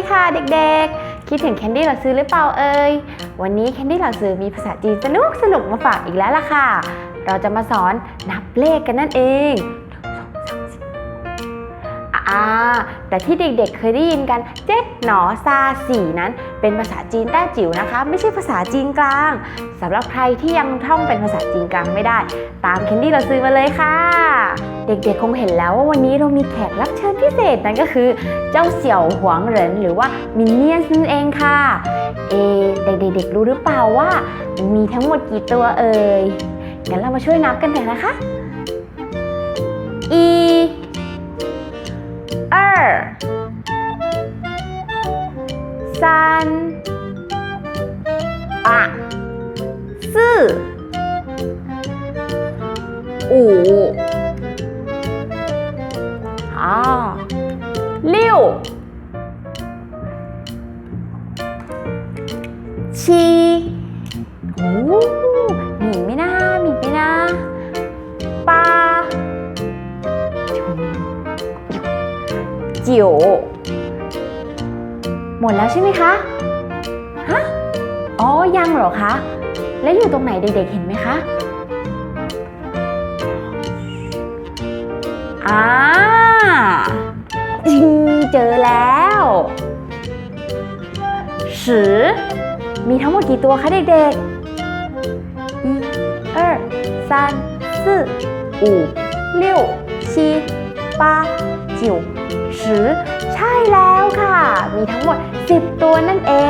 ดีค่ะเด็กๆ คิดถึงแคนดี้หลักซื้อหรือเปล่าเอ่ย วันนี้แคนดี้หลักซื้อมีภาษาจีนสนุกสนุกมาฝากอีกแล้วล่ะค่ะ เราจะมาสอนนับเลขกันนั่นเอง อ่าแต่ที่เด็กๆเคยได้ยินกันเจ็ดหนอซาสี่นั้น เป็นภาษาจีนแต้จิ๋วนะคะ ไม่ใช่ภาษาจีนกลางสำหรับใครที่ยังท่องเป็นภาษาจีนกลางไม่ได้ ตามแคนดี้เราซื้อมาเลยค่ะ เด็กๆคงเห็นแล้วว่าวันนี้เรามีแขกรับเชิญพิเศษนั่นก็คือ เจ้าเสี่ยวหวงเหรินหรือว่ามินเนี่ยนนั่นเองค่ะเอเด็กๆรู้หรือเปล่าว่ามีทั้งหมดกี่ตัวเอ่ยงั้นเรามาช่วยนับกันเถอะนะคะอี อะซื่ออูอ่าลิ้วชีโอ้มีไหมนะมีไหมนะปลาจิ๋หมดแล้วใช่ไหมคะ ฮะ อ๋อ ยังเหรอคะ แล้วอยู่ตรงไหนเด็กๆ เห็นไหมคะ อ่าอืมเจอแล้วสือมีทั้งหมดกี่ตัวคะเด็กๆ一二三四五六七八九十ใช่แล้วค่ะ มีทั้งหมด 10 ตัวนั่นเอง ง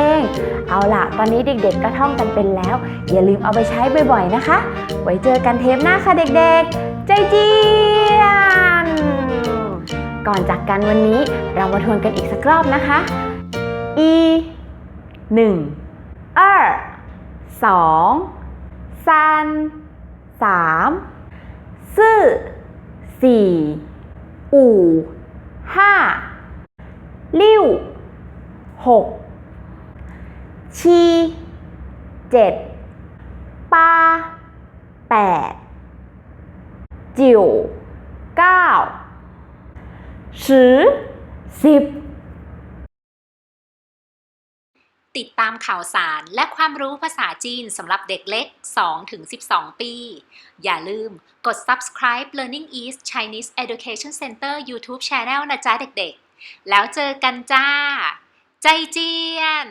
เอาล่ะ ตอนนี้เด็กๆก็ท่องกันเป็นแล้ว อย่าลืมเอาไปใช้บ่อยๆนะคะ ไว้เจอกันเทปหน้าค่ะเด็กๆ ใจเจียน ก่อนจากกันวันนี้เรามาทวนกันอีกสักรอบนะคะอีหนึ่ง二สอง三สามสี่อสี่อู่ห้า ลิ้วหก ชีเจ็ดป้าแปดจิ๋วเก้าสิบสิบติดตามข่าวสารและความรู้ภาษาจีนสำหรับเด็กเล็ก 2-12 ปี อย่าลืมกด subscribe Learning East Chinese Education Center YouTube Channel นะจ๊ะเด็กๆ แล้วเจอกันจ้า ใจเจียน